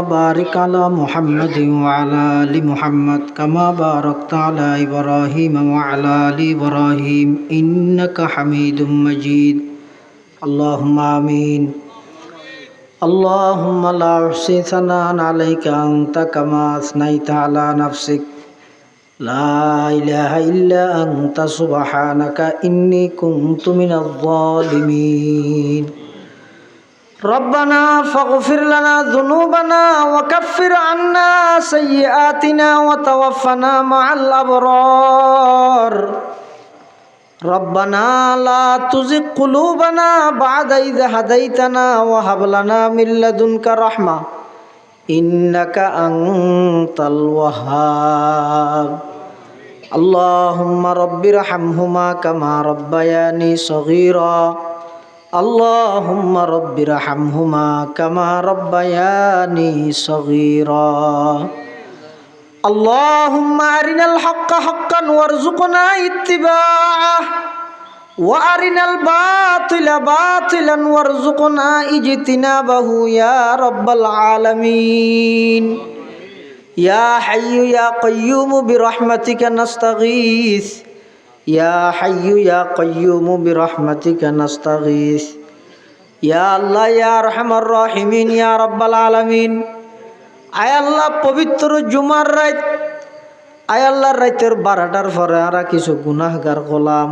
بارك على محمد وعلى آل محمد كما باركت على إبراهيم وعلى آل إبراهيم إنك حميد مجيد اللهم آمين اللهم لا أحصي ثناء عليك أنت كما أثنيت على نفسك لا إله إلا أنت سبحانك إني كنت من الظالمين ربنا فاغفر لنا ذنوبنا وكفر عنا سيئاتنا وتوفنا مع الأبرار ربنا لا تزغ قلوبنا بعد إذ هديتنا وهب لنا من لدنك رحمة إنك أنت الوهاب اللهم رب ارحمهما كما ربياني صغيرا اللهم رب ارحمهما كما ربياني صغيرا اللهم أرنا الحق حقا وارزقنا اتباعه وأرنا الباطل باطلا وارزقنا اجتنابه يا رب العالمين يا حي يا قيوم برحمتك نستغيث ইয়া হাইয়ু ইয়া কয়ুমু বিরহমাতিকা নাস্তাগীস। ইয়া আল্লাহ, ইয়া রহমার রহিমিন, ইয়া রব্বাল আলামিন। আয় আল্লাহ, পবিত্র জুমার রাত। আয় আল্লাহর রাতের বারোটার পরে আর কিছু গুনাহগার গোলাম।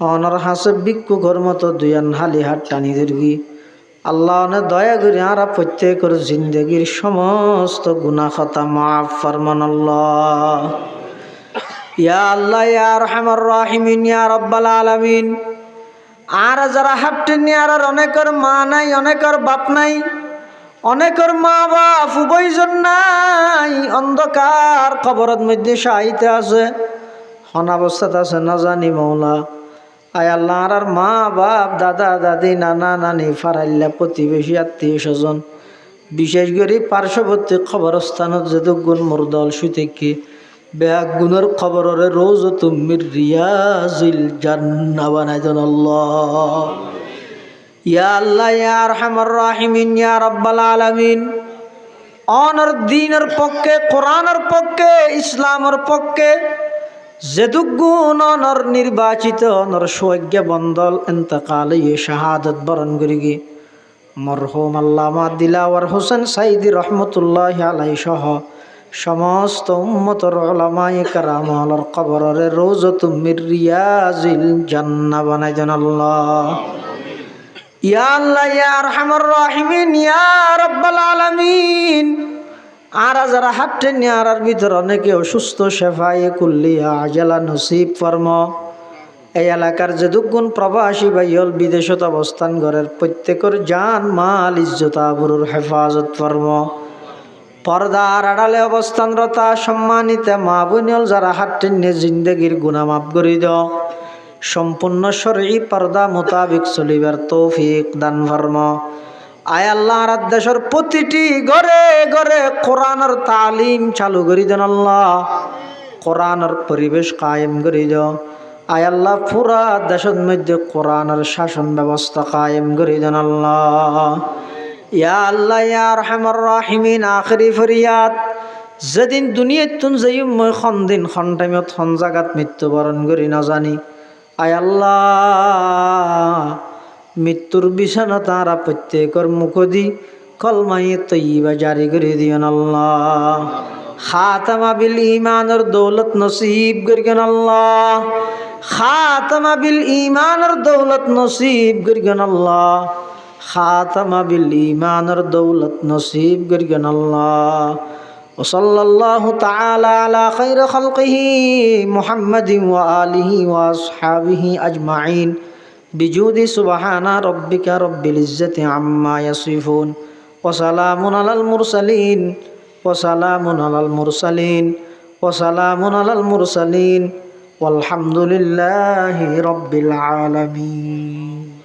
অনার হাসে ভিক্ষু ঘর মতো দুয়ান হালি হাত টানি ধরবি আল্লাহ অনে দয়া করে আরা প্রত্যেকের জিন্দগির সমস্ত গুনা খাতা মাফ ফরমান আল্লাহ। ইয়া আল্লাহ, ইয়া রহমার রাহিমিন, ইয়া রব্বাল আলামিন। আর যারা হাঁটতেনি আর অনেকের মা নাই, অনেকের বাপ নাই, অনেকের মা বাপ উভয়জন নাই, অন্ধকার খবরের মধ্যে সাহিতে আছে অনাবস্থাতে আছে, না জানি মৌলা। আয় আল্লাহ, আর মা বাপ দাদা, দাদি, নানা, নানি, ফারাইল্লা, প্রতিবেশী, আত্মীয় স্বজন, বিশেষ করে পার্শ্ববর্তী খবরস্থানত যেহেতু গুণ মুরদল সুতেকে ব্যাগ গুণের খবরের রোজ তুমি রিয়াজিল জান্না বানাই আল্লাহ। ইয়া আল্লাহ, ইয়া আরহামার রাহিমিন, ইয়া রাব্বাল অনর দিনের পক্ষে, কোরআনের পক্ষে, ইসলামের পক্ষে যেদুগুণ অনর নির্বাচিত, অনর সৌজ্ঞ বন্দল, এন্তকাল শাহাদত বরণ করি গিয়ে মরহুম আল্লামা দিলাওয়ার হোসেন সাইদি রহমতুল্লাহ আলাই সহ সমস্ত উম্মতর ওলামায়ে কারামলর কবরের রোজ তুমির রিয়াজিল জান্না বানাই জান আল্লাহ। ইয়া আল্লাহ, ইয়া আরহামার রাহিমিন, ইয়া রাব্বাল আলামিন। আর যারা হাঁটতে নেয়ার ভিতর অনেকে অসুস্থ, শেফায়ে কুল্লি, আজালা নসিব ফর্ম। এই এলাকার যে দুগুণ প্রবাসী বাইল বিদেশত অবস্থান করার প্রত্যেকের জান, মাল, ইজ্জত, আবরুর হেফাজত ফর্ম। পর্দার আড়ালে অবস্থানরতা সম্মানিত মা বোনিয়ল যারা হাঁটতে জিন্দগির গুণামাপ করি দাও। সম্পূর্ণ শরী পর্দা মোতাবিক চলিবার তৌফিক দান ফর্ম। আয় আল্লাহ দেশের প্রতিটি ঘরে ঘরে কোরআনের তালিম চালু করি দেন আল্লাহ। কোরআনের পরিবেশ কায়েম করি দাও। আয় আল্লাহ, পুরা দেশের মধ্যে কোরআনের শাসন ব্যবস্থা কায়েম করি দেন আল্লাহ। ইয়া আল্লাহ, ইয়া রহমার রাহিমিন, আখরি ফরিয়াদ। যেদিন দুনিয়াত তুন যাই মই খন দিন খন টাইমত খন জাগাত মৃত্যুবরণ করি নাজানি আয় আল্লাহ, মৃত্যুর বিছানা তারা প্রত্যেকর মুখদি কলমাই তৈবা জারি করে দিয়ন আল্লাহ। খাতামা বিল ইমানের দৌলত নসিব করিগন আল্লাহ। খাতামা বিল ইমানের দৌলত নসিব করিগন আল্লাহ। خاتم بالإيمان دولت نصیب کرگن اللہ وصلى الله تعالى على خير خلقه محمد وآله وأصحابه أجمعين بجود سبحان ربك رب العزة عما يصفون وسلام على المرسلين وسلام على المرسلين وسلام على المرسلين والحمد لله رب العالمين